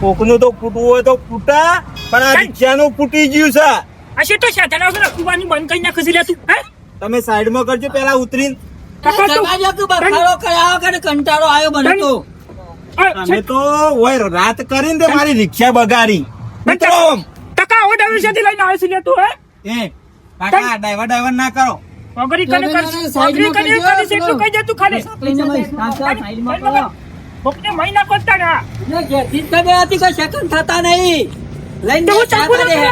કોકનું તો ફૂટવું હોય તો ફૂટા પણ આ રિક્ષાનું ફૂટી ગયું છે. આ શું તો છે? આવશે વગર બંધ કરી નાખી લે તું હે? તમે સાઈડમાં કરજો પેલા ઉતરીને. કાકા કંટાળો આવ્યો મને તો. તો રાત કરીને મારી રિક્ષા બગાડી. મિત્રો ટકા આવો ડ્રાઈવર સાથે લઈને આવે છે લે તું હે? એ કાકા ડ્રાઈવર ડ્રાઈવર ના કરો. વગરી કને કર ના કને કરજો, એટલું કહી દે તું ખાલી. લઈને ભાઈ, સાચા સાઈડમાં કરો. ભૂખને મહિના કરતા ના ને ઘેરથી જ ખબર હતી સેકન્ડ થતા નહીં. લઈને તો હું ચાકુ છે ના.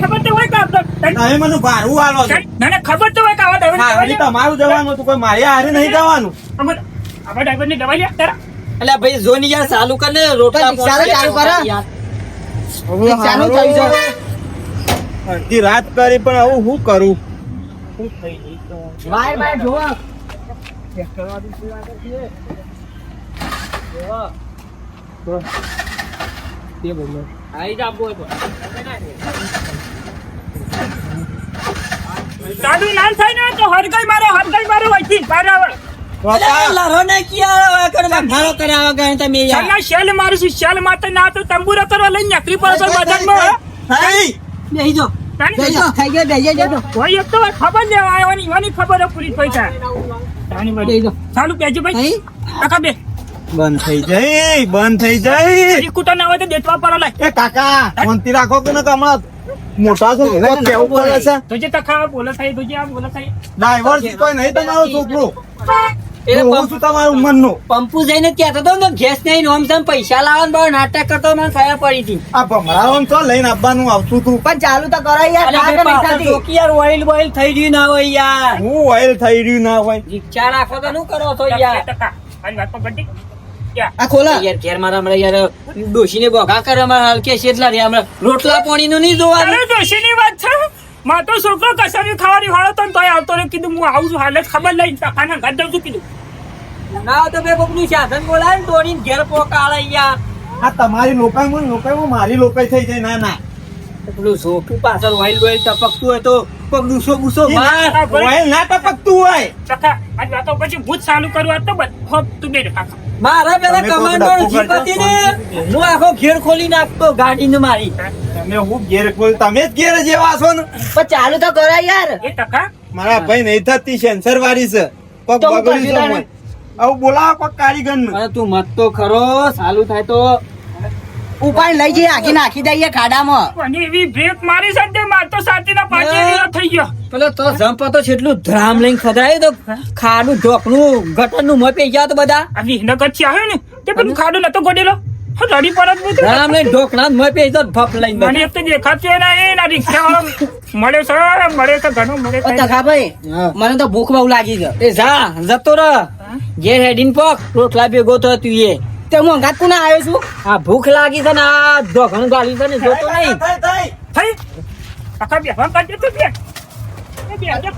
ખબર તો હોય કે તમે મને ભાડું આલો છો. ના ના ખબર તો હોય કે આવા ડ્રાઈવર તમારું જવાનું હતું કોઈ મારે હારે નહીં જવાનું. આવા ડ્રાઈવરની દવા લે તારા. એટલે ભાઈ જોની યાર ચાલુ કર ને રોટલા ચાલુ કર. ચાલુ છે. અડધી રાત કરી પણ હવે હું કરું? શું થઈ જોવા તો જા બોય બોય. તારું નામ થાય ને તો. હરગાઈ મારે હરગાઈ મારે વચ્ચે બરાબર અલ્યા ને કિયા વગર બખાડો કર્યા વગર તમે શેલ મારું છું શેલ માતે ના તો તંબુરા કરવા લઈને નકરી પર પર થઈ બેહી જો તાની બેસો ખાઈ ગયા બેસી જતો હોય એક તો ખબર લેવા આવ્યો ખબર પૂરી પૈસા ચાલુ પેજો ભાઈ. કાકા બે. બંધ થઈ જઈ બંધ થઈ જઈ હજી કૂટા ના હોય તો દેતવા પર લાય. એ કાકા શાંતિ રાખો કે ને હમણાં મોટા છો કોક કેવું પડે છે? તો જે તખા બોલે થાય તુજે આ બોલે થાય. ડ્રાઈવર કોઈ નહીં તમારો છોકરો. એ હું છું તમારું ઉંમરનો પંપુ જઈને કહેતો હતો ને ગેસ નહીં નોમ સમ પૈસા લાવવાનું બહુ નાટક કરતો મને ખબર પડી હતી. આ ભમરાવાનું તો લઈને આવવાનું આવતું તું પણ ચાલુ તો કરો યાર અલ્યા ના ભાઈ કે પાછળ નહીં જોકી યાર ઓઇલ બોઇલ થઈ ગયું ના હોય યાર. હું ઓઇલ થઈ રહ્યું ના હોય. રિક્ષા રાખો તો શું કરો છો યાર? ટકા. આની વાત પર બધી યા આ ખોલા. મારા હમણાં યાર ડોશીને બોઘા કરે અમારા હલકે શેટલા રે હમણાં રોટલા પાણી નું નહીં જોવાનું. અરે દોશીની વાત છે. માં તો છોકરો કસારી ખાવાની વાળો તો તોય આવતો ને કીધું હું આવું છું હાલે ખબર લઈને ટકાના ઘર જાઉં છું કીધું. ના તો બે કોકનું સાધન બોલાય ને તોડીને ઘેર પોકા યાર આ તમારી લોકાઈમાં ને લોકાઈ મારી લોકાઈ થઈ જાય. ના ના. પેલું ઝોકું પાછળ ઓઇલ બોઇલ ટપકતું હોય તો કોક ડૂસો બૂસો માર. ઓઇલ ના ટપકતું હોય. ટકા આ વાતો પછી ભૂત ચાલુ કરવા તો બધો તું બે કાકા મારા પેલા તમે કોક કમાન્ડો ડબ્બો જીપતી ને હું આખો ઘેર ખોલી નાખતો ગાડીને મારી. તમે હું ઘેર ખોલ તમે જ ઘેર જેવા છો ને. પણ ચાલુ તો કરાય યાર. એ ટકા? મારા ભાઈ નહીં થતી સેન્સર વાળી છે. પગ બગડી. આવું બોલાવો કોઈ કારીગર ને તું મત તો ખરો ચાલુ થાય તો ઉપાડ લઈ જઈએ આખી નાખી દઈએ ખાડામાં. એવી બ્રેક મારી છે તે માર તો પાંચે ના. દિવસ થઈ ગયો. પેલો તો જંપ તો છેટલું ધ્રામ લઈને ખદરાય તો ખાડું ઢોકનું ગટરનું મોં પેઈ ગયા તો બધા. આ વિહનગરથી આવ્યો ને? તે પેલું ખાડો નતો ગોડેલો? હા, રડી પરત. ધ્રામ લઈને ઢોકના મોં પેઈ તો ભપ લઈને મને. એક તો દેખાતું ના એ ના રિક્ષા વાળો મળે છે મળે તો ઘણો મળે ઓ છે તખાભાઈ મને તો ભૂખ બહુ લાગી ગયો એ જા જતો રહ. ઘેર હેડીન પોક રોટલા ભેગો તો તું એ. તે હું અંગાત કોને આવ્યો છું? આ ભૂખ લાગી છે ને આ ઢોકણું ગાલી છે ને જોતો નહીં. થઈ, થઈ. થઈ. બે હમ કાઢી તું બે. એ બે આજે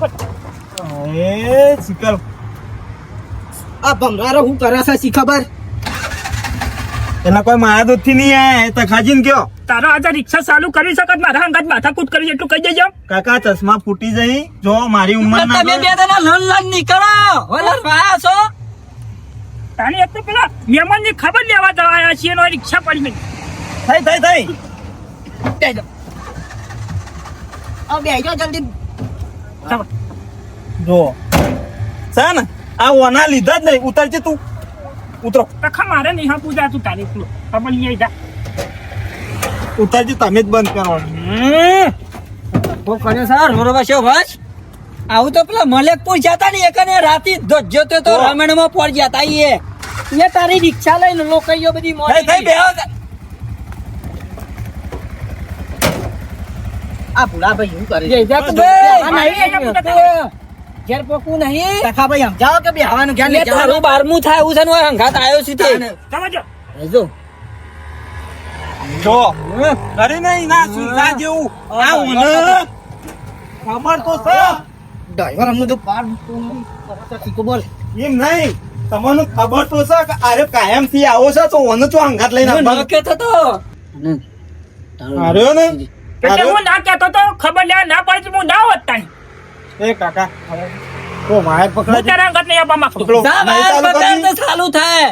એ શીકર. આ ભમરારો હું કરે છે શી ખબર? એના કોઈ મારા દૂધથી નહીં આયા તો ખાજીને કયો તારો આજે રિક્ષા ચાલુ કરી શકત મારા અંગાત માથાકૂટ કરી એટલું કહી દેજો. કાકા ચશ્મા ફૂટી જઈ. જો મારી ઉંમર તમે બે જણા લન લન નીકળો. વલર વાયા છો. તાની એક તો પેલા મહેમાનની ખબર લેવા જવા આવ્યા છીએ એનો રિક્ષા પડી ગઈ. થઈ થઈ થઈ. બેજો આ બેજો જલ્દી. જો. છે ને? આ ઓના લીધા જ નહીં. ઉતરજે તું. ઉતરો. તખા મારે નહીં હા પૂજા તું તારી પેલો ખબર લઈ જા. ઉતરજે તમે જ બંધ કરો. તો કર્યો સર? બરોબર છે બસ? આવું તો પેલા મલેકપુર જતા ને એકને રાતી ધજ્જો તો તો. રમણમાં પડ જતા એ એ તારી રિક્ષા લઈને લોકઈઓ બધી મોડી થઈ. બેહો. આ ભૂલાભાઈ શું કરે નહીં, બે. ઘેર પોકવું નહીં. તખાભાઈ સમજાવો કે બેહવાનું લે લઈ તારું બારમું થાય એવું છે ને હંગાત આવ્યો છે તે. સમજો. જો. જો. કરી નહીં ના સુધા જેવું. આ ઓને ખબર તો છે. ડ્રાઈવર અમને તો પાર ટીકો બોલ. એમ નહીં. તમને ખબર તો છે કે અરે કાયમથી આવો છે તો ઓને તો અંગાત લઈને હું કે થતો અરે ને? એટલે હું ના કહેતો તો ખબર લે ના પડી હું ના હોત તાણી. એ કાકા કો માર હું પકડાય તારા અંગત નહીં આપવા માંગતો જા નહીં પકડ ચાલુ તો ચાલુ થાય.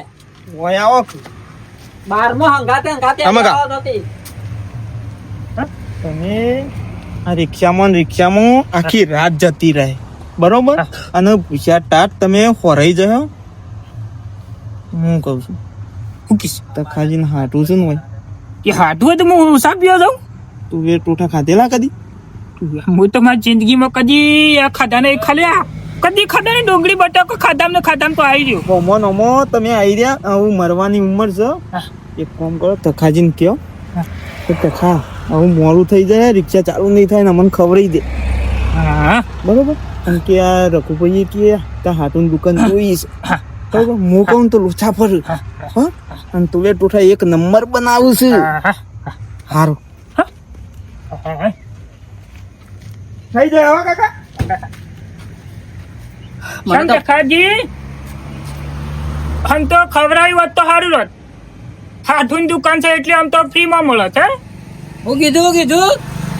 ઓય આવો. બારમાં હંગાતે હંગાતે આવો નથી તમે આ રિક્ષામાં ને રિક્ષામાં આખી રાત જતી રહે. બરોબર? અને પૂછ્યા ટાટ તમે હોરાઈ જયો હું કહું છું હું કીશ તો ખાજીને હાટું છે ને ભાઈ. કે હાટું હોય તો હું સાપ્યો જાઉં? તું એ ટોઠા ખાધેલા કદી? હું તો મારી જિંદગીમાં કદી આ ખાધા નહીં ખાલ્યા કદી ખાધા ને ડુંગળી બટાકો ખાધામ ને ખાધામ તો આવી ગયો. ઓમો નમો તમે આવી રહ્યા હું મરવાની ઉંમર છે. એક કામ કરો તખાજીને કયો હા. કે તખા આવું મોડું થઈ જાય રિક્ષા ચાલુ નહીં થાય ને અમને ખવડાવી દે. હા? બરોબર? અને કે આ રઘુભાઈએ કે ત્યાં હાટુની દુકાન જોઈશ બરોબર? હું કહું તો લોચા ફર હા? અને તું એ ટોઠા એક નંબર બનાવું છું. હા હારું. હા. થઈ જાય હો કાકા. શામ દેખાજી આમ તો ખવડાવી હોત તો સારું હોત. હાથુની દુકાન છે એટલે આમ તો ફ્રીમાં મળે છે હું? કીધું કીધું?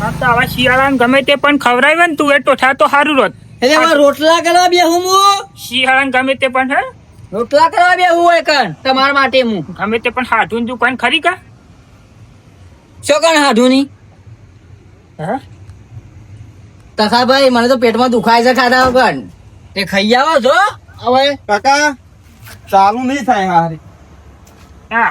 હા તો આવા શિયાળામાં ગમે તે પણ ખવડાવે ને તું એ ટોઠા તો સારું રોત એટલે આમાં રોટલા કરવા બે હું? શિયાળાને ગમે તે પણ હે? રોટલા કરવા બે હું એક તમારા માટે હું. ગમે તે પણ હાથુની દુકાન ખરી કા? શું કણ હાડું હા હા? તખાભાઈ મને તો પેટમાં દુખાય છે ખાધા વગર. તે ખાઈ આવો છો હવે કાકા ચાલુ નહીં થાય હારી. હા.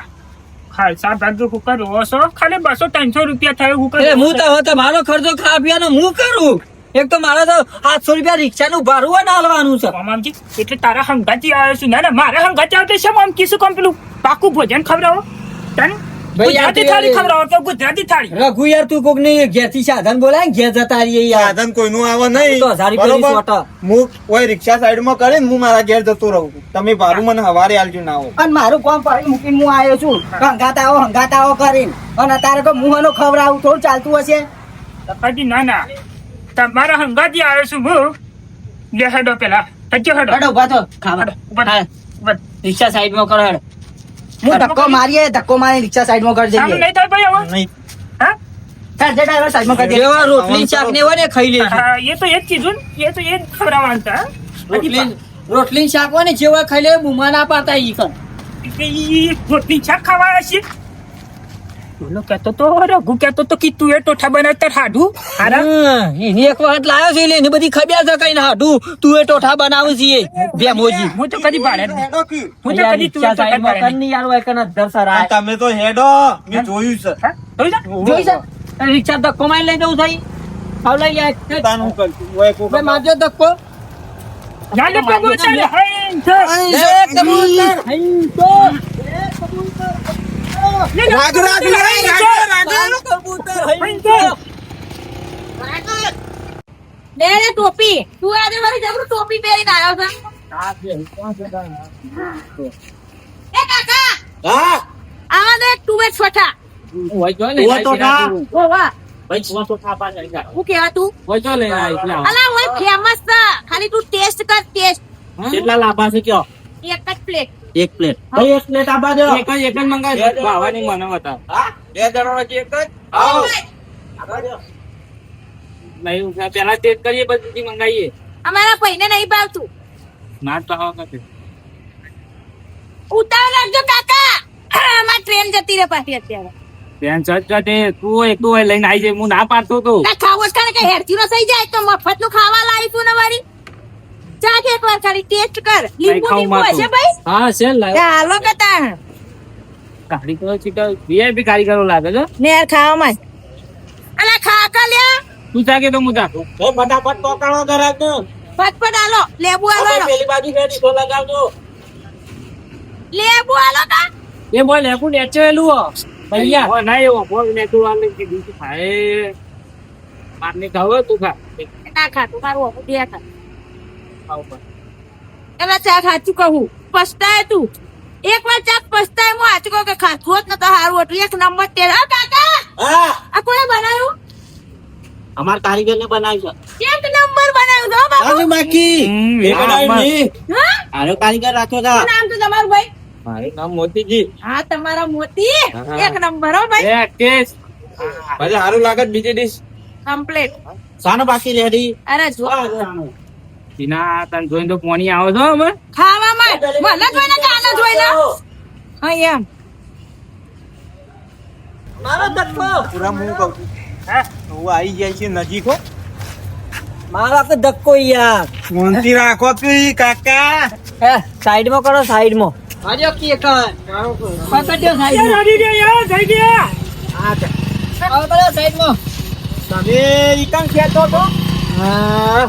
ખાલસા ભાગ્ય કુકર રોવો છો ખાલી બસો ત્રણસો રૂપિયા થયો કુકર એટલે હું તો તમારો ખર્ચો ખાવા પીવાનો હું કરું? એક તો મારે તો સાતસો રૂપિયા રિક્ષાનું ભાડું હોય ને હાલવાનું છે. મામજી એટલે તારા હંગાતી આવ્યો છું. ના ના મારા હંગાતી આવતો છે આમ કીશું કોમ પેલું? પાકું ભોજન ખવડાવો. તને? ગુજરાતી થાળી યાર- ખવડાવો કે ગુજરાતી થાળી. રઘુ યાર તું કોકની ઘેર સાધન બોલાય ઘેર જતા રહીએ યાર. સાધન કોઈનું આવે નહીં. તો હજાર બરોબર? હું કોઈ રિક્ષા સાઈડમાં કરીને હું મારા ઘેર જતો રહું છું. તમે ભારું મને હવારે આલજો ના આવો. અને મારું કોમ પડી મૂકીને હું આવ્યો છું. હંગાત આવો હંગાત આવો કરીને. અને તારે કોઈ મુહનો ખવડાવું થોડું ચાલતું હશે? હજી ના ના. તમારા હંગાતી આવ્યો છું હું. લે હેડો પેલા. હજો હેડો. હડો ઊભા તો ખાવા. રિક્ષા સાઈડમાં કરો હેડ. હું ધક્કો મારીએ ધક્કો મારી રિક્ષા સાઈડમાં કરી સામે દઈએ. નહીં થાય ભાઈ હવે હા? જે ડ્રાઈવર સાઈડમાં કરી દે. રોટલી શાક ને હોય ને ખાઈ લેજો. હા, એ તો એ જ કીધું એ તો એ જ રોટલી રોટલી શાક હોય ને જેવા ખાઈ લે બુમા ના પાતા ઈ રોટલી શાક ખાવા હશે બોલો કહેતો તો રઘુ કહેતો તો કે તું એ ટોઠા બનાવતા હાડું હારા હા, એની એક વખત લાવ્યો છે એની બધી ખબ્યા છે કઈ હાડું તું એ ટોઠા બનાવું છીએ બે મોજી હું તો કદી કી. હું તો યાર, કદી તું નહીં. ની યાર હોય કણ અધ્ધર સર આ આય. તમે તો હેડો મેં જોયું છે હા? જોઈ જા. જોઈ છે રિક્ષા ધક્કો મારી લઈ જવું થઈ આવ લઈ જાય તાન હું કરશું. ઓય કોક બે મારજો ધક્કો જા લે કબૂતર, હૈ, છે. એ કબૂતર. હઈ તો. લે, લે, રાગ, રાગ, કબૂતર, રાગ, લે લે ટોપી. તું આજે મારી જબરું ટોપી પહેરીને આવ્યો છે. એ કાકા! હા? આવા દે તું બે છોટા. હોય જો ને હોય તો કા ઓ વાહ. ભાઈ તું તો ખા પાછળ જા. હું કેવા તું? હોય તો લે આ એટલે આવો. અલા ઓય ફેમસ ખાલી તું ટેસ્ટ કર ટેસ્ટ. કેટલા લાંબા છે કયો? એક જ પ્લેટ એક પ્લેટ ભાઈ એક પ્લેટ આપવા દો? એક જ એક જ મંગાવી ભાવાની મને બતા હા? બે જણો એક જ? આવો. નહીં પેલા ટેસ્ટ કરીએ પછી મંગાવીએ. અમારા ભાઈને નહીં ભાવતું. ના પાવા કતે ઉતાર રાખજો કાકા. અમાર ટ્રેન જતી રહે પાછી અત્યારે. બેન સચ તું એક લઈને આવી જાય. હું ના પાડતો તો. ખાવો જ કારણ કે હેરથી નો થઈ જાય તો મફતનું ખાવા લાવીશું ને મારી ચા કે એક વાર ખાલી ટેસ્ટ કર. લીંબુ લીંબુ. હશે ભાઈ? હા છે લાવ ચાલો કતા કારીગરો ચીટા વીઆઈપી કારીગરો લાગે છે. ને ખાવા માં અલા ખા કા લ્યા. તું ચાખે તો હું જાતો ફટાફટ ટોકાણો કરાવ તો. ફટફટ આલો લેબુ આલો આલો. પેલી બાજુ રેડી તો લગાવજો. લેબુ આલો કા? એ બોલ લેબુ નેચેલું હો. ભૈયા. હો ના એવો બોલ ને તું આને કીધું તું ખાય મારને ખાવ તું ખા. ના ખા તું મારું હું દે ખા. ખાવ એલા ચા ખાચું કહું. પસ્તાય તું. એક વાર ચા પસ્તાય હું આચકો કે ખાતું હોત ને તો હારું હતું. એક નંબર તેલ. આ કાકા! આ કોણે બનાવ્યું? અમાર કારીગર ને બનાવ્યું છે. એક નંબર બનાવ્યું હો બાબુ બાકી. ની હા? આનો કારીગર રાખ્યો શું નામ તો તમારું ભાઈ? મારું નામ મોતીજી. હા તમારા મોતી. એક નંબર હો ભાઈ. એક કેસ. ભલે સારું લાગે બીજી ડીશ. કમ્પ્લીટ. સાનો બાકી રેડી. અરે જો. ટીના તને જોઈને તો પોણી આવો છો અમે ખાવામાં. મને જોઈને કાને જોઈને. હા એમ. મારો ધક્કો. પૂરા હું કહું છું. હે? હું આવી જાય છે નજીક હો. મારો તો ધક્કો યાર. શાંતિ રાખો તું કાકા. હે સાઈડમાં કરો સાઈડમાં. આજો કી કણ પકડ્યો સાઈડમાં આવી ગયા યાર થઈ ગયા. આવો સાઈડ સાઈડમાં. તમે ઈકાન ખેતો તો હા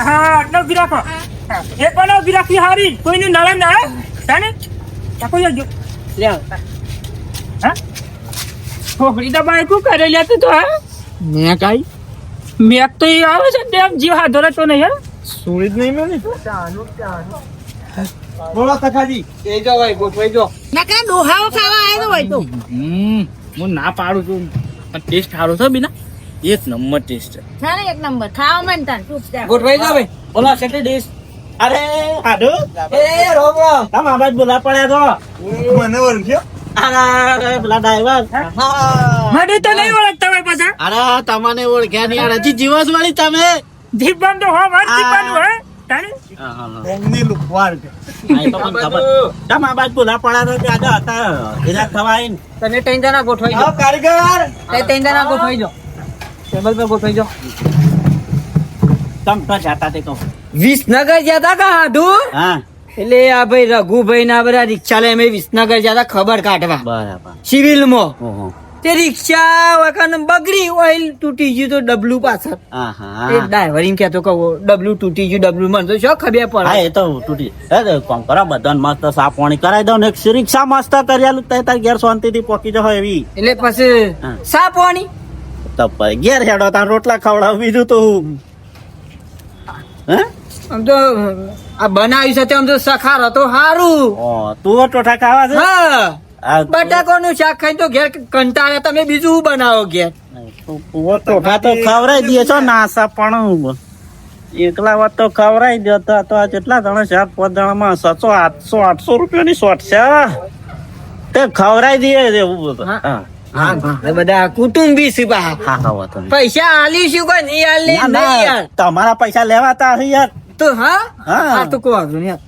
હા આટલો ઊભી રાખો એક પણ ઊભી રાખવી હારી કોઈને નળન ના હે? જાને ચાકો જો લ્યો હા છોકરી તો બાય લે તું તો હા મેં કાઈ મેં તો આવે છે ને જીવ હાથ તો નહીં હે સુણી જ નહીં બોલો સખાજી એ જો ભાઈ ગોઠવાઈ જો નકરા ડોહાઓ ખાવા આવ્યો હોય તો હું ના પાડું છું પણ ટેસ્ટ સારો છે બીના એક નંબર ટેસ્ટ છે. ને એક નંબર. ખાવા મન તન ગોઠવાઈ જો ભાઈ. બોલો સેટી ડિશ અરે આડો? એ રોમ રોમ તમ આબાજ બોલા પડ્યા તો. મને ઓળખ્યો અરે પેલા ડ્રાઈવર હા? મને તો નહીં ઓળખતા હોય પાછા. અરે તમને ઓળખ્યા નહીં. અરે હજી જીવસ વાળી તમે? જીવન તો હો. માર જીવવાનું હે તારે એમની લુકવાડ તમ આ બાજુ બોલા પડ્યા તો આજે હતા એના ને તમે ત્રણ જણા ગોઠવાઈ જાઓ કારીગર. જણા ગોઠવાઈ જો ટેબલ પર ગોઠવાઈ જો. તમ તો જાતા તે કહું વિસનગર જતા કા હાડું હા. એટલે આ ભાઈ રઘુભાઈ ના બધા રિક્ષા લઈ અમે વિસનગર જતા ખબર કાઢવા. બરાબર. સિવિલમાં. ઓહો. તે રિક્ષા વખત બગડી ઓઇલ તૂટી ગયું તો ડબલું પાછળ. એ ડ્રાઈવર એમ કહેતો કહો ડબલું તૂટી ગયું ડબલું મને. તો શું ખબર હા એ તો તૂટી એ કોમ કરો બધાને મસ્ત સાફ પાણી કરાવી દઉં ને એક રિક્ષા મસ્ત કરી આલું તે તાર ઘેર શાંતિથી પોકી જહો એવી. એટલે પછી સાફ સાપવાની તો ઘેર હેડો તાર રોટલા ખવડાવ બીજું તો હું. હે? આમ તો આ બનાવી છે આમ તો સખાર હતો સારું તું ટોઠા ખાવા છે? હા. આ શાક ખાઈને તો ઘેર કંટાળે તમે બીજું બનાવો ઘેર? ટોઠા તો ખવડાવી દે છો નાસા પણ. એકલા વાત તો ખવડાવી દે તો આ કેટલા જણા ચાર પાંચ જણામાં સાતસો આઠસો આઠસો રૂપિયાની શોટ છે. તે દઈએ છે એવું બધું. હા. હા. હા. બધા કુટુંબી છે બા હા હા વાતો નહીં. પૈસા આલી શું કોઈ નહીં આલી? ના, નહીં ના, યાર તમારા પૈસા લેવાતા યાર. તો હા? હા. હા તો કોઈ વાંધો નહીં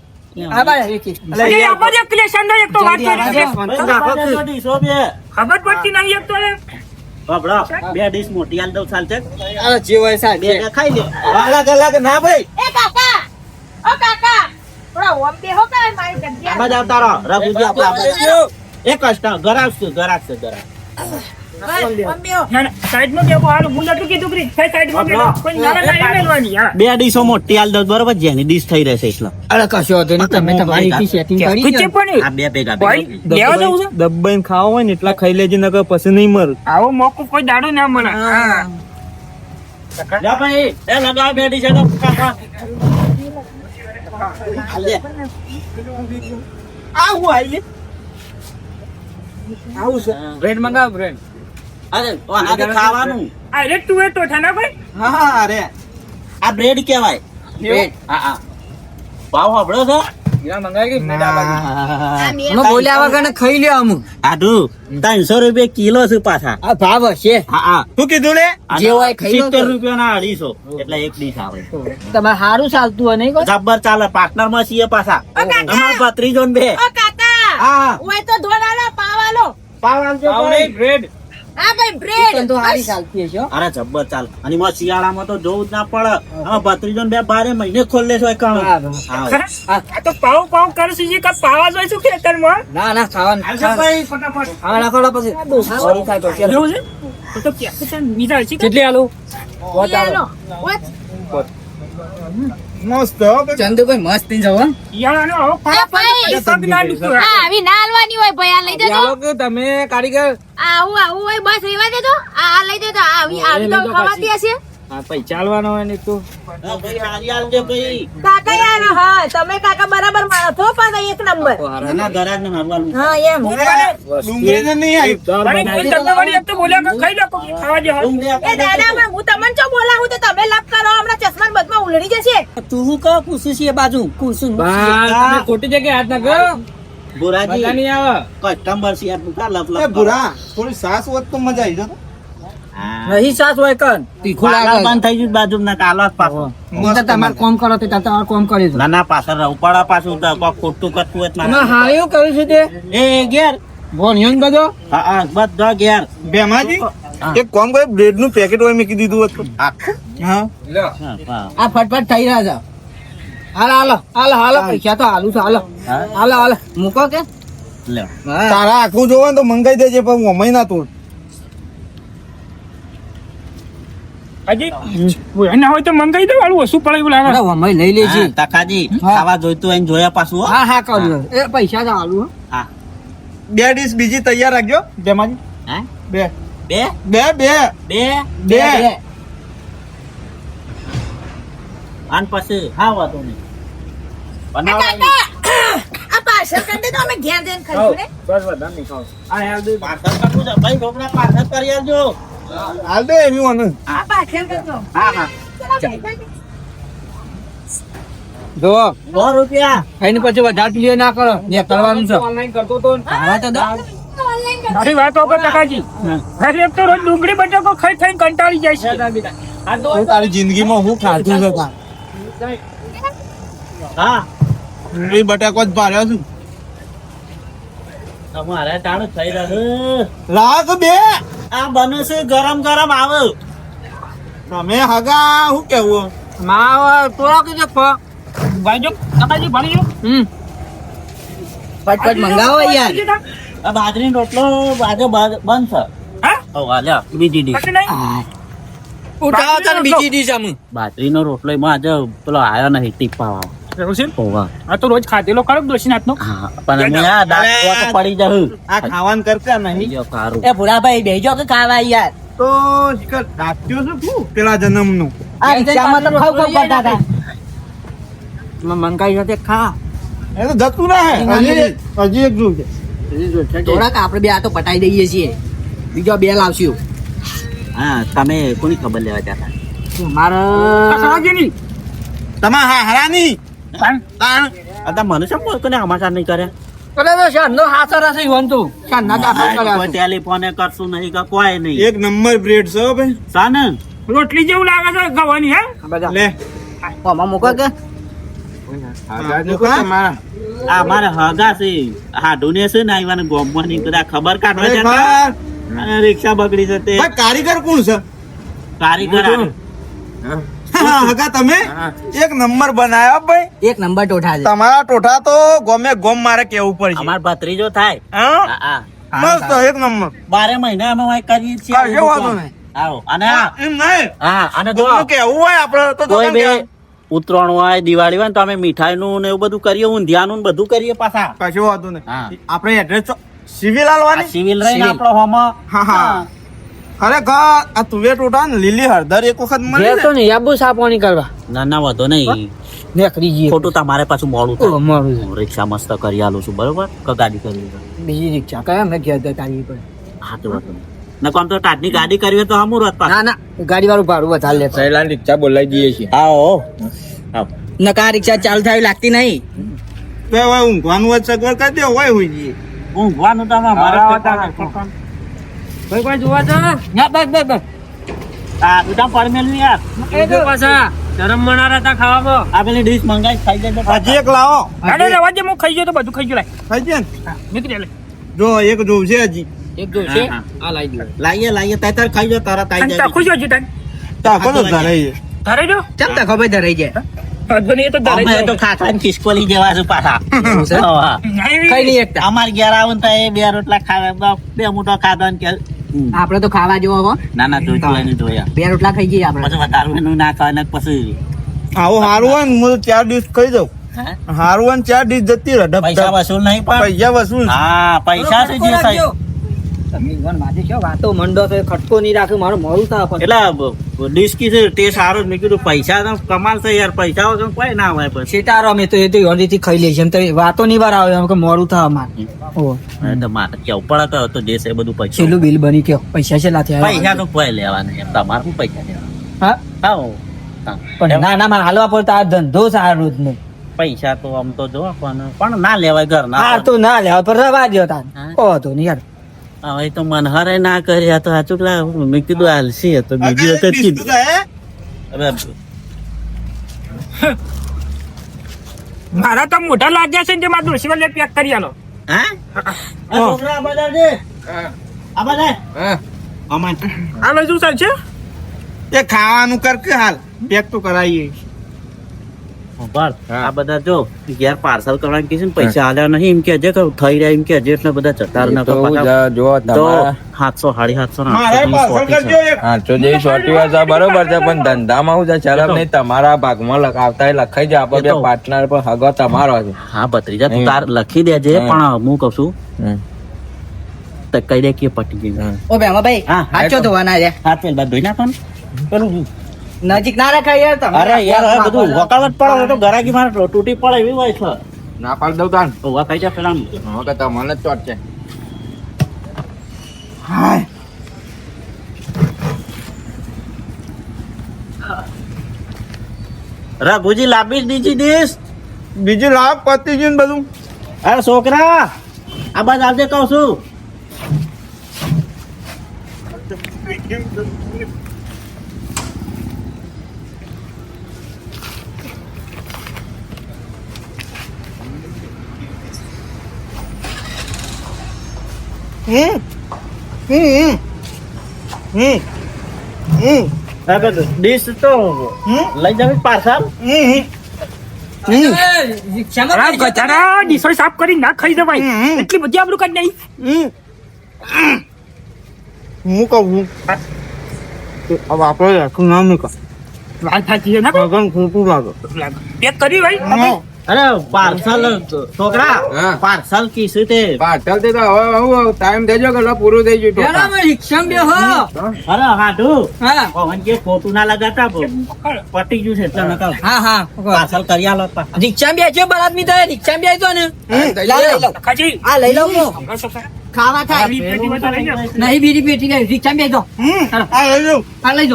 આ બાર એક એક. અરે આપણે જે ક્લેશન નો એક તો વાત કરી છે. ભાઈ, નાખો તો ડીશો બે. ખબર પડતી નહીં એક તો એ બે ડીશ મોટી આલ દઉં ચાલશે આ જે હોય સાહેબ બે ખાઈ લે અલગ અલગ ના ભાઈ. એ કાકા ઓ કાકા થોડા ઓમ બેહો કે મારી જગ્યા. આમાં જ આવતા રહો રઘુજી આપણે આપણે એક કસ્ટમ ગરાક છે ગરાક છે ગરાક બે મોટી બરોબર જેની ડીશ થઈ રહેશે એટલે અરે કશો વાંધો નહીં તમે તમારી રીતે કરી કુછે પણ આ બે ભેગા લેવા જવું છે? દબાઈને ખાવા હોય ને એટલા ખાઈ લેજે નકર પછી નહીં મર. આવો મોકો કોઈ દાડો ના મળે. હા. જા ભાઈ એ લગાવ બે ડીશ તો કાકા આવું આઈ આવું છે. બ્રેડ મંગાવ બ્રેડ અરે ઓ ખાવાનું. આ રે તું એ ટોઠા ના ભાઈ? હા અરે આ બ્રેડ કહેવાય. બ્રેડ હા હા. ભાવ સાંભળો છો? ત્રણસો રૂપિયા કિલો છે પાછા. ભાવ હશે. હા હા. શું કીધું લે? જે હોય ખાઈ લો સિત્તેર તો. રૂપિયાના અઢીસો. એટલે એક ડીશ આવે. તમારે સારું ચાલતું હોય નહીં? જબ્બર ચાલે પાર્ટનરમાં છીએ પાછા. કાકા. ભત્રીજો ને બે. ઓ કાકા! હા. ઓય તો ધોળાનો પાવાલો બ્રેડ હા ભાઈ બ્રેડ તો સારી ચાલતી હશે અરે જબ્બર ચાલ. અને એમાં શિયાળામાં તો જોવું જ ના પડે. આમાં ભત્રીજો ને બે બારે મહિને ખોલે છે. ખરા? આ તો પાવ પાવ કરે છે જે કાંઈ પાવા જોઈએ શું ખેતરમાં? ના ના ખાવાનું. ભાઈ ફટાફટ. ખાવા નાખો પછી. સોરી. થાય તો ચાલો. છે? તો તો બીજા છે કે? કેટલી આલુ? મસ્ત ચંદુભાઈ મસ્ત થઈ જાવ આવો ના હાલવાની હોય ભાઈ આ લઈ દેજો કે તમે કારીગર? આવું આવું હોય બસ રેવા દેજો. આ આ લઈ દેજો આવી આવી તો ખવાતી હશે. હા પછી ચાલવાનો હોય ને તું? ભાઈ, સારી કાકા યાર હા તમે કાકા બરાબર માણો છો પણ એક નંબર. નાના ગરાજ ને? મારવાનું. હા એમ. ડુંગળી ને નહીં આવી. તમને વળી તો બોલ્યા કે ખાઈ લો ખાવા દે એ દાદા પણ હું તમને ચો બોલાવું તો તમે લપ કરો હમણાં ચશ્મા બદમાં ઉલડી જશે. તું હું કહો કુસુ છે બાજુ. કુસુ ખોટી જગ્યાએ હાથ ના કરો બુરાજી આવે. કસ્ટમર છે યાર લપ લપ ભૂરા થોડી સાસ હોત તો મજા આવી જતો. નહીં સાસ હોય કન તીખું લાગે. બંધ થઈ ગયું બાજુ ના કાલો પાછો. હું તો તમારે કોમ કરો તો ત્યાં તમારે કોમ કરી ના ના પાછળ રહું. પડા પાછું તો ખોટું કરતું હોય ના. હા એવું કર્યું છે તે. એ ઘેર. ભણ્યો ને બધો? હા હા બધો ઘેર. બેમાજી એક કોમ કોઈ બ્રેડનું પેકેટ હોય મૂકી દીધું હતું. હા. હા, હા. આ ફટફટ થઈ રહ્યા છે. હાલો હાલો હાલો હાલો. પૈસા તો હાલું છે હાલો. હા? હાલો હાલો. મૂકો કે? તારા આખું જોવે ને તો મંગાઈ દેજે પણ અમાય ના તોડ. હજી ના હોય તો મંગાઈ દે વાળું ઓછું પડે એવું લાગે. અરે લઈ લેજે. હા, ખાવા જોઈતું હોય જોયા પાછું હા. હા કર્યું એ પૈસા હા. બે ડીશ બીજી તૈયાર રાખજો. બેમાજી હા? બે. બે? બે બે. બે? બે બે. આન પછી હા વાંધો નહીં. બનાવડાવી. પાછળ કરી અમે ખાઈશું ને. પાછળ કરવું છે. ભાઈ છોકરા પાછળ કરી આવજો. હાલ દે એવી મને આ પાર્સલ કરજો હા હા જો સો રૂપિયા. ખાઈને પછી વધારે પીએ ના કરો. ને કરવાનું છે. ખાવા તો દો. મારી વાત વગર ટકાજી અરે એક તો રોજ ડુંગળી બટાકો ખાઈ ખાઈને કંટાળી જાય છે. તું તારી જિંદગીમાં હું ખાધું છે તાર. હા. ડુંગળી બટાકો જ ભાર્યો છું. તમારે ટાણું થઈ રહ્યું. રાખ બે. આ બને છે ગરમ ગરમ આવે. તમે હગા શું કેવું? માવ તો કે ફ ભાઈ જો ટકાજી ભણી ગયો હમ. ફટફટ મંગાવો યાર. આ બાજરીનો રોટલો આજે બ- બંધ છે. હા? ઓ આલ્યા બીજી કશું ઉઠાવો તને બીજી ડીશ આમ. બાજરીનો રોટલો એમાં આજે પેલો આયો નહીં ટીપાવા એવું છે ઓવા આ તો રોજ ખાધેલો ખરો દોશીનાથ નો પણ અમે આ દાંત વાંક પડી જવું આ ખાવાનું કરતા નહીં. બીજો કારું એ ભુરાભાઈ બેજો કે ખાવા યાર. તો શિખર રાખ્યો છે શું? પેલા જન્મનું. આ રિક્ષામાં તો ખાવ ખાવ કરતા હતા. મંગાઈ સાથે ખા. એ તો જતું ના હે હજી એક- હજી છે. થોડાક આપણે બે આ તો પટાઈ દઈએ છીએ. બીજો બે લાવશું. હા તમે કોની ખબર લેવા જતા મારા ટકાજી તમા હા હરાની. તાણ અત્યારે મને શું કોઈ કોને સમાચાર નહીં કરે અરે તો શાન હાસર હશે ઈવન તું શાન ના દાખલ કોઈ ટેલિફોને કરશું નહીં કે કોઈ નહીં એક નંબર બ્રેડ છે ભાઈ સાને રોટલી જેવું લાગે છે ગવાની હે લે મૂકો કે તમારા મારે હગા છે હાડું ને છે ને આવ્યા ગોમવાની બધા ખબર કાઢવા રિક્ષા બગડી જતે ભાઈ કારીગર કોણ છે કારીગર હા, હગા તમે? એક નંબર બનાવ્યો ભાઈ. એક નંબર ટોઠા છે. તમારા ટોઠા તો ગોમે ગોમ મારે કેવું પડશે. અમાર ભત્રીજો થાય. હા? મસ્ત એક નંબર. બારે મહિના અમે વાંય કરીએ છીએ કશો વાંધો નહીં. આવો. અને એમ નહીં. હા અને જો કેવું હોય આપણે? તો કોઈ બે ઉત્તરાયણ હોય દિવાળી હોય ને તો અમે મીઠાઈનું ને એવું બધું કરીએ ઊંધિયાનું ને બધું કરીએ પાછા. કશો વાંધો નહીં. આપણે એડ્રેસ સિવિલ આલવાની સિવિલ રહીને આપણો હોમાં. હા. હા. ખરેખર આ તુવેર ટોટા ને લીલી હળદર એક વખત મળી ઘેર તો નહીં આબુ સાપવાની કરવા? ના ના વધો નહીં. નીકળી જઈએ ખોટું તમારે પાછું મોડું તો થાય મારું રિક્ષા મસ્ત કરી આલું છું બરોબર? કે ગાડી કરી બીજી રિક્ષા કયા? મેં ગયા જતા તારી પર હા તો વાંધો ના કોમ તો ટાટની ગાડી કરવી તો હમું પાછું. ના ના ગાડી વાળું ભાડું વધારે લે પહેલા રિક્ષા બોલાવી દઈએ છીએ. આવો આવો. નકા રિક્ષા ચાલુ થાય લાગતી નહીં. તો ઊંઘવાનું હોય સગવડ કરી દે હોય હોય જઈએ. ઊંઘવાનું તો આમાં ભાઈ ભાઈ જોવા તો ના બસ બસ બસ આ બધા ની યાર. એ તો પાછા ગરમ મનારા તા ખાવામાં. આ પેલી ડીશ મંગાઈ ખાઈ જજો હજી એક લાવો. અરે રવા દે હું ખાઈ ગયો તો બધું ખાઈ ગયો લાય. થઈ જાય ને? નીકળી લે જો એક જોવું છે હજી. એક જો છે? આ લાઈ દે લાઈએ લાઈએ તાય તાર ખાઈ જો તારા તાઈ જાય જ હજી તાન તો ધરાઈ છે ધરે જો? ચમ તા ખબર ધરાઈ જાય. તો તો છે છે? કઈ તો. બે રોટલા ખાવા બે મોટો ખાધો આપણે તો ખાવા જેવો હો. ના ના જોઈતું હોય ને જોયા. બે રોટલા ખાઈ જઈએ આપણે. પછી વધારે એનું ના ખાવા ને પછી આવું સારું હોય ને હું ચાર દિવસ ખાઈ દઉં હારું ચાર દિવસ જતી રહે પૈસા. વસૂલ નહીં પણ. પૈસા વસૂલ. હા પૈસા છે જે થાય તમે ઈવન વાતે છો વાતો મંડો તો ખટકો નહીં રાખ્યો મારું મોડું થાય એટલે ડિસ્કી છે તે સારો મેં કીધું પૈસા તો કમાલ છે યાર પૈસા તો કોઈ ના હોય પછી. સીતારો અમે તો એ તો યોનીથી ખાઈ વાતો નહીં વાર આવે કે મોડું ઓ તો મારે કેવું પડે તો જે છે બધું પૈસા. છેલ્લું બિલ બની ગયો. પૈસા છે થયા પૈસા તો કોઈ લેવાના તમારે શું પૈસા લેવાના? હા. હા. પણ ના ના મારે હાલવા પડતા આ ધંધો સારો જ નહીં પૈસા તો આમ તો જો પણ પણ ના લેવાય ઘર ના તો ના લેવા પર રવા દો તાર કહો ઓ તો નહીં યાર. હવે તો મનહરે ના કર્યા તો સાચું પેલા મેં કીધું આલસી હતો બીજી વખત કીધું હવે મારા તો મોઢા લાગ્યા છે ને જે મારા ડોશી વાલે પેક કરી આલો. હા? આલો છોકરા આ બધા છે? આ બધા? અમાન આ લઈ જવું ચાલશે એ ખાવાનું કર કે હાલ. પેક તો કરાવીએ. આ બધા જો ઘેર પાર્સલ કરવાનું કીધું ને પૈસા આલ્યા નહીં એમ કે કે થઈ રહ્યા એમ કે એટલે બધા જતા ના જો તો સાતસો સાડી સાતસો ને મારે આઠસો પાર્સલની કરજો જેવી સોટી હોય બરોબર છે પણ ધંધામાં હું શરમ નહીં તમારા ભાગમાં લખાવતા લખાઈ જાય આપણે પાર્ટનર પર હગો તમારો છે હા ભત્રીજા તું તાર લખી દેજે પણ હું કઉ છું તો કહી દે કે પટી ગઈ ઓ ભાઈ હા, હાચો ધોવાના છે. હાથ ધોઈ નાખવાનું. પેલું નજીક ના રખાય યાર તમે. અરે યાર હવે બધું વકાવટ પડે તો ગરાકી મારે તૂટી પડે એવી હોય છે. ના પાડ દઉં તાન. તો વકાઈ જા પેલા હવે કે તમને જ ચોટ છે. રઘુજી લાંબી બીજી દીશ. બીજું લાભ પતી ગયું ને બધું. અરે છોકરા આ બાદ આવજે કહું છું હમ હમ હમ હમ હવે ડીશ તો લઈ જાવી પાર્સલ ગધાડા સાફ કરી ના ખાઈ જવાય. એટલી બધી આપણું કાઢ નહીં હું કહું હું હવે આપણે મૂકો વાત સાચી છે ને ખોટું લાગે કરી ભાઈ. અરે પાર્સલ છોકરા પાર્સલ કીધું તે. પાર્સલ તે તો હવે હું ટાઈમ દેજો કે પૂરું થઈ ગયું બેરો, ટોપા. અમે રિક્ષામાં બેહો. અરે હાડુ. હા. પવન કે ખોટું ના લગાતા પટી ગયું છે એટલે નકર હા હા. પાર્સલ કરી આલો પા રિક્ષામાં બેસ્યો બરાબર તો થાય બે તો ને? થઈ લઈ ગયો. આ લઈ લઉં હું. ખાવા લઈ જાઓ. નહીં બીજી પેટી નહીં રિક્ષા બે હમ. આ લઈ લઉં. આ લઈ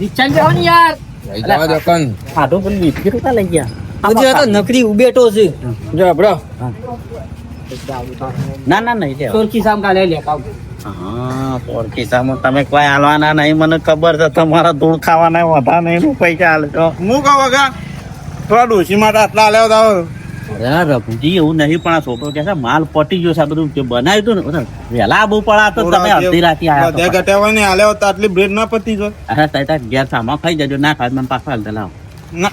રિક્ષામાં બેહો ને યાર. લઈ જવા દો કન. હાડુ પણ વીસી રૂપિયા લઈ ગયા? હજુ આ નકરી ઉબેટો છે. જો આપડો ના ના નહીં દેવા ચોરકી સામ કાલે લે કાવ હા પોર ખિસ્સામાં તમે કોઈ હાલવાના નહીં મને ખબર છે તમારા ધૂળ ખાવાના વધારે નહીં પૈસા હાલશો હું કહું વગા થોડા ડોસી માટે આટલા હતા. અરે રઘુજી એવું નહીં પણ આ છોકરો કે છે માલ પટી ગયો છે બધું. જે બનાવ્યું હતું ને વહેલા આબુ પડા તો તમે અડધી રાતે આવ્યા ઘટ્યા હોય ને આલ્યા તો આટલી બ્રેડ ના પતી જાય અરે તાર તાર ઘેર સામા ખાઈ જજો ના ખાય મને પાછા લાવો. ના.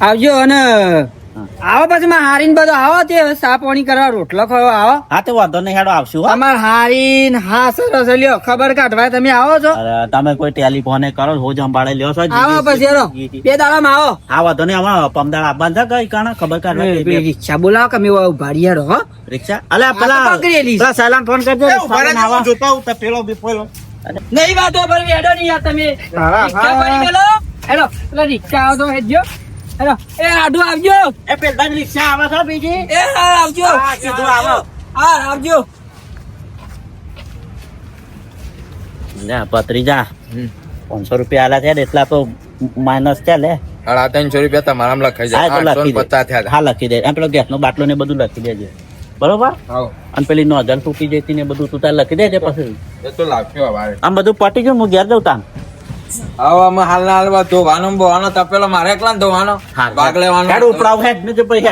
આવજો અને આવો પછી માં હારીને બધો આવો તે સા પાણી કરવા રોટલો ખાવો આવો. હા તો વાંધો નહીં હેડો આવશું અમાર હારીન હા સરસ લ્યો ખબર કાઢવા તમે આવો છો? તમે કોઈ ટેલિફોને કરો હો જંભાળે લ્યો છો આવો પછી હેરો બે દાડા માં આવો. આ વાંધો નહીં અમાર પમદાળ આપવાનું છે કઈ કાણા? ખબર કાઢવા રિક્ષા બોલાવો કે અમે ઊભા રહ્યા રહો હો. રિક્ષા? અલે પેલા પેલા સૈલાન ફોન કરજો. હું જોતા હું તો પેલો બી પેલો નહીં વાતો પર હેડો નહીં આ તમે હા. ગયેલો? હેલો રિક્ષા આવો તો હેડજો. હેલો. એ આડુ આવજો. એ પેલા રિક્ષા આવે છે બીજી? એ આવજો. હા, સીધું આવો. હા આવજો. ભત્રીજા હમ. પાંચસો રૂપિયા આલા થયા એટલા તો માઇનસ છે લે. સાડા ત્રણસો રૂપિયા તમારા લખાઈ હા જાય. લખી દે. હા લખી દે. એમ પેલો ગેસ નો બાટલો ને બધું લખી દેજે. બરોબર? અને પેલી નોઝલ તૂટી જતી ને બધું તું તાર લખી દેજે પછી. એ તો લાગ્યો આમ બધું પટી ગયું હું ઘેર જઉં તાન. હવે અમે હાલ ના હાલવા ધોવાનો ને બોવાનો તપેલો મારે એકલા ધોવાનો. ભાગ લેવાનો. ઉપડાવ હેડ ને પછી